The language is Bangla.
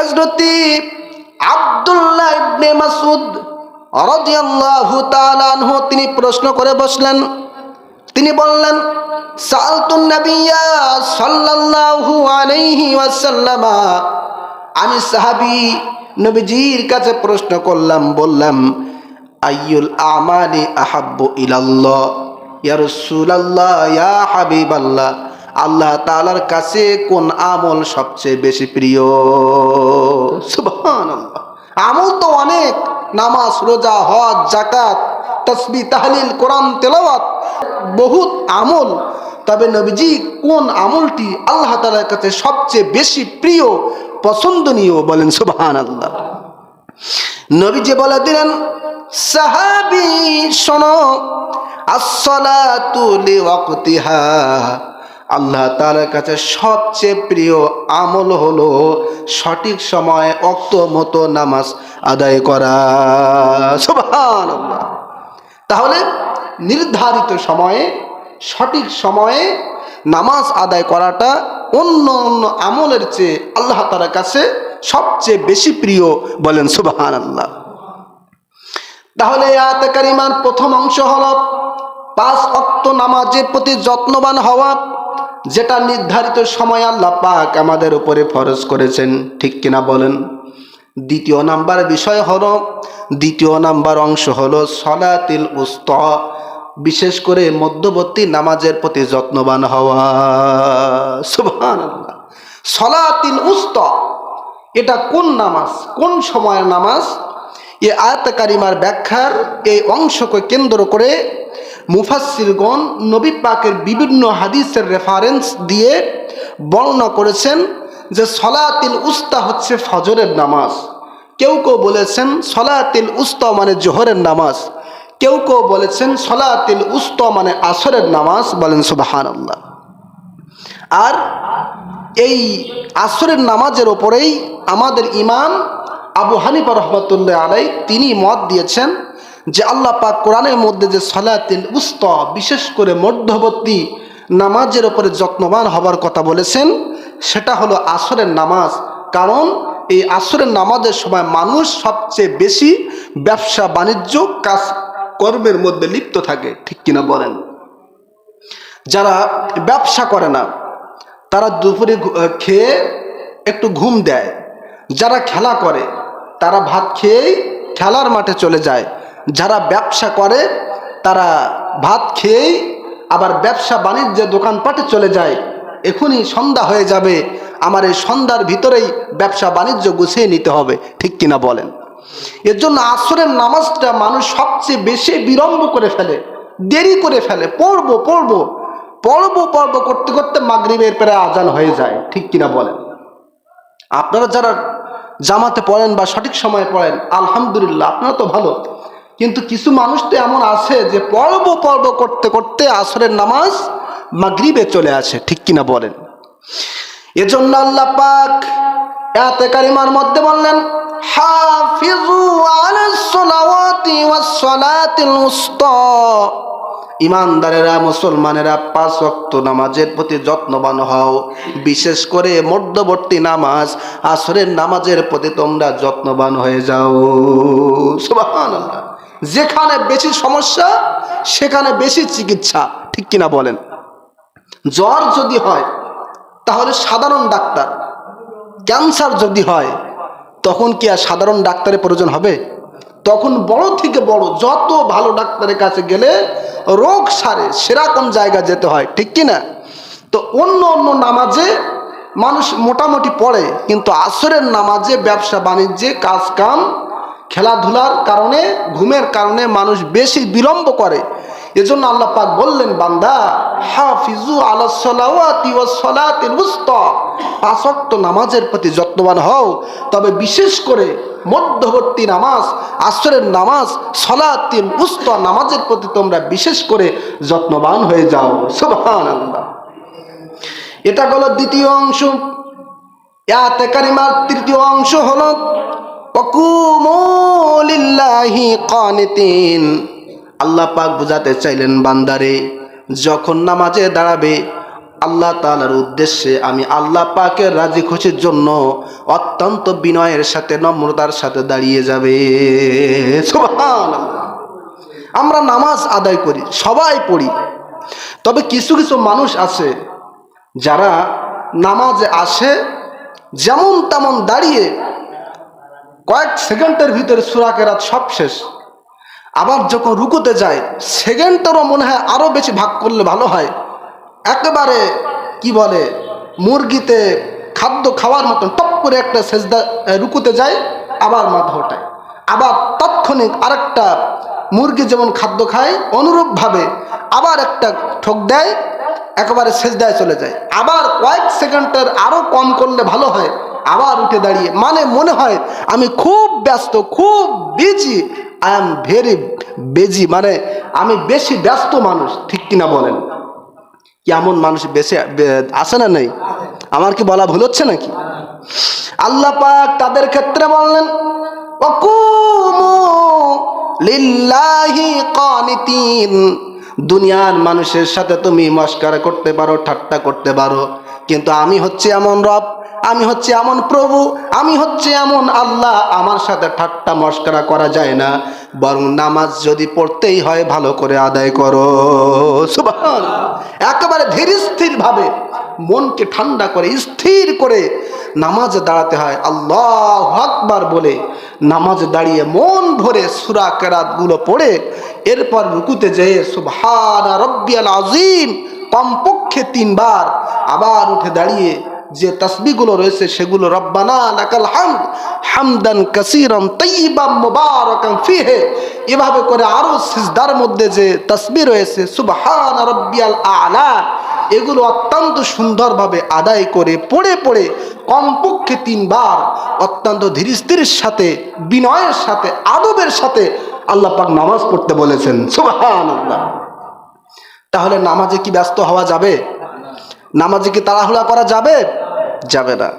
হজরতি আব্দুল্লাহ ইবনে মাসুদ রাদিয়াল্লাহু তাআলা আনহু তিনি প্রশ্ন করে বসলেন। তিনি বললেন সালতুন নাবিয়া সাল্লাল্লাহু আলাইহি ওয়াসাল্লামা। আমি সাহাবী নবীজির কাছে প্রশ্ন করলাম, বললাম, আইয়ুল আমালি আহাব্বু ইলাল্লাহ, ইয়া রাসূলুল্লাহ, ইয়া হাবিবাল্লাহ। আল্লাহ তালার কাছে কোন আমল সবচেয়ে বেশি প্রিয়? আমল তো অনেক। নামাজ, রোজা, হজ জাকাত তসবি তাহলিল, কোরআন, তেলাওয়াত, বহুত আমল। তবে নবীজি কোন আমলটি আল্লাহ তালার কাছে সবচেয়ে বেশি প্রিয়, পছন্দনীয় বলেন সুবহান আল্লাহ নবীজি বলে দিলেন, সাহাবি, শোনো, আসসালাতু লিওয়াক্তিহা। আল্লাহ তাআলার কাছে সবচেয়ে প্রিয় আমল হলো সঠিক সময়ে অক্ত মতো নামাজ আদায় করা। তাহলে নির্ধারিত সময়ে, সঠিক সময়ে নামাজ আদায় করাটা অন্য অন্য আমলের চেয়ে আল্লাহ তাআলার কাছে সবচেয়ে বেশি প্রিয় বলেন সুবাহান আল্লাহ তাহলে আয়াতে প্রথম অংশ হল, পাঁচ অক্ত নামাজের প্রতি যত্নবান হওয়া। যেটা নির্ধারিত সময় আল্লাহ পাক আমাদের উপরে ফরজ করেছেন, ঠিক কিনা বলেন? দ্বিতীয় নাম্বার বিষয় হল, দ্বিতীয় নাম্বার অংশ হল সলাতিল উস্ত, বিশেষ করে মধ্যবর্তী নামাজের প্রতি যত্নবান হওয়া। সুবহানাল্লাহ। সলাতিল উস্ত, এটা কোন নামাজ, কোন সময়ের নামাজ? এ আয়াত কারিমার ব্যাখ্যার এই অংশকে কেন্দ্র করে মুফাসসিরগণ নবী পাকের বিভিন্ন হাদিসের রেফারেন্স দিয়ে বর্ণনা করেছেন যে সলাতিল উস্তা হচ্ছে ফজরের নামাজ। কেউ কেউ বলেছেন সলাতিল উস্তা মানে জোহরের নামাজ। কেউ কেউ বলেছেন সলাতিল উস্তা মানে আসরের নামাজ বলেন সুবাহান আল্লাহ আর এই আসরের নামাজের ওপরেই আমাদের ইমাম আবু হানিফা রহমতুল্লাহ আলাই তিনি মত দিয়েছেন যে আল্লাহ পাক কোরআনের মধ্যে যে সলাতিল উস্ত, বিশেষ করে মধ্যবর্তী নামাজের ওপরে যত্নবান হবার কথা বলেছেন, সেটা হলো আসরের নামাজ। কারণ এই আসরের নামাজের সময় মানুষ সবচেয়ে বেশি ব্যবসা, বাণিজ্য, কাজ, কর্মের মধ্যে লিপ্ত থাকে। ঠিক কিনা বলেন? যারা ব্যবসা করে না, তারা দুপুরে খেয়ে একটু ঘুম দেয়। যারা খেলা করে, তারা ভাত খেয়েই খেলার মাঠে চলে যায়। যারা ব্যবসা করে, তারা ভাত খেয়েই আবার ব্যবসা বাণিজ্যে দোকানপাটে চলে যায়। এখনই সন্ধ্যা হয়ে যাবে, আমার এই সন্ধ্যার ভিতরেই ব্যবসা বাণিজ্য গুছিয়ে নিতে হবে, ঠিক কিনা বলেন? এর জন্য আসরের নামাজটা মানুষ সবচেয়ে বেশি বিলম্ব করে ফেলে, দেরি করে ফেলে, পড়ব পড়ব পড়ব পড়ব করতে করতে মাগরিবের প্রায় আজান হয়ে যায়, ঠিক কিনা বলেন? আপনারা যারা জামাতে পড়েন বা সঠিক সময়ে পড়েন, আলহামদুলিল্লাহ, আপনারা তো ভালো। কিন্তু কিছু মানুষ তো এমন আছে যে পর্ব পর্ব করতে করতে আসরের নামাজ মাগরিবে চলে আসে, ঠিক কিনা বলেন? এজন্য আল্লাহ পাক এতে কারিমার মধ্যে বললেন ইমানদারেরা, মুসলমানেরা পাঁচ ওয়াক্ত নামাজের প্রতি যত্নবান হও, বিশেষ করে মধ্যবর্তী নামাজ, আসরের নামাজের প্রতি তোমরা যত্নবান হয়ে যাও। সুবহানাল্লাহ। যেখানে বেশি সমস্যা, সেখানে বেশি চিকিৎসা। ঠিক কিনা বলেন? জ্বর যদি হয়, তাহলে সাধারণ ডাক্তার। ক্যান্সার যদি হয়, তখন কি আর সাধারণ ডাক্তারের প্রয়োজন হবে? তখন বড় থেকে বড় যত ভালো ডাক্তারের কাছে গেলে রোগ সারে, সেরকম জায়গা যেতে হয়। ঠিক কি না তো অন্য অন্য নামাজে মানুষ মোটামুটি পড়ে, কিন্তু আসরের নামাজে ব্যবসা বাণিজ্যে কাজ কাম খেলাধুলার কারণে, ঘুমের কারণে মানুষ বেশি বিলম্ব করে। এজন্য আল্লাহ পাক বললেন, বান্দা, হাফিজু আলা সালাওয়াতি ওয়াস সালাতিল উস্তা পাঁচ ওয়াক্ত নামাজের প্রতি যত্নবান হও, তবে বিশেষ করে মধ্যবর্তী নামাজ, আসরের নামাজ সলাতিল উস্তা নামাজের প্রতি তোমরা বিশেষ করে যত্নবান হয়ে যাও। সুবহানাল্লাহ। এটা হলো দ্বিতীয় অংশ। ইয়াতে কারিমার তৃতীয় অংশ হলো ওয়াকুমু লিল্লাহি কানিতিন। আল্লাহ পাক বুঝাতে চাইলেন, বান্দারে, যখন নামাজে দাঁড়াবে, আল্লাহ তালার উদ্দেশ্যে আমি আল্লাহ পাকের রাজি খুশির জন্য অত্যন্ত বিনয়ের সাথে, নম্রতার সাথে দাঁড়িয়ে যাবে। আমরা নামাজ আদায় করি, সবাই পড়ি। তবে কিছু কিছু মানুষ আছে, যারা নামাজে আসে যেমন তেমন দাঁড়িয়ে কয়েক সেকেন্ডের ভিতরে সুরা কেরাত সব শেষ। আবার যখন রুকুতে যায় সেকেন্ডটারও মনে হয় আরও বেশি ভাগ করলে ভালো হয়। একেবারে, কি বলে, মুরগিতে খাদ্য খাওয়ার মতন টপ করে একটা সেজদা রুকুতে যায়, আবার মাথা ওঠায়। আবার তাৎক্ষণিক আরেকটা মুরগি যেমন খাদ্য খায়, অনুরূপভাবে আবার একটা ঠোক দেয়, একেবারে সেজদায় চলে যায়। আবার কয়েক সেকেন্ডের আরও কম করলে ভালো হয়। আবার উঠে দাঁড়িয়ে মানে মনে হয় আমি খুব ব্যস্ত, খুব বিজি আই এম ভেরি বেজি মানে আমি বেশি ব্যস্ত মানুষ, ঠিক কিনা বলেন? এমন মানুষ বেশি আছে না নেই? আমার কি বলা ভুল হচ্ছে নাকি? আল্লাহ পাক তাদের ক্ষেত্রে বললেন "ওয়াকুমু লিল্লাহি কানিতিন দুনিয়ার মানুষের সাথে তুমি মস্কার করতে পারো, ঠাট্টা করতে পারো, কিন্তু আমি হচ্ছে এমন রব আমি হচ্ছে এমন প্রভু, আমি হচ্ছে এমন আল্লাহ, আমার সাথে ঠাট্টা মস্করা করা যায় না। বরং নামাজ যদি পড়তেই হয়, ভালো করে আদায় করো। একেবারে ধীর স্থির ভাবে মনকে ঠান্ডা করে, স্থির করে নামাজে দাঁড়াতে হয়। আল্লাহ আকবার বলে নামাজে দাঁড়িয়ে মন ভরে সুরা কেরাতগুলো পড়ে, এরপর রুকুতে যেয়ে সুবহান রব্বিয়াল আজিম কমপক্ষে তিনবার আবার উঠে দাঁড়িয়ে যে তসবিগুলো রয়েছে সেগুলো হামদ হামদান এভাবে করে আরও সিজদার মধ্যে যে তসবি রয়েছে, সুবহান রাব্বিয়াল আলা এগুলো অত্যন্ত সুন্দরভাবে আদায় করে পড়ে পড়ে কমপক্ষে তিনবার অত্যন্ত ধীরস্থির সাথে, বিনয়ের সাথে, আদবের সাথে আল্লাহ পাক নামাজ পড়তে বলেছেন, সুবহানাল্লাহ তাহলে নামাজে কি ব্যস্ত হওয়া যাবে? নামাজে কি তাড়াহুড়া করা যাবে? যাবে না।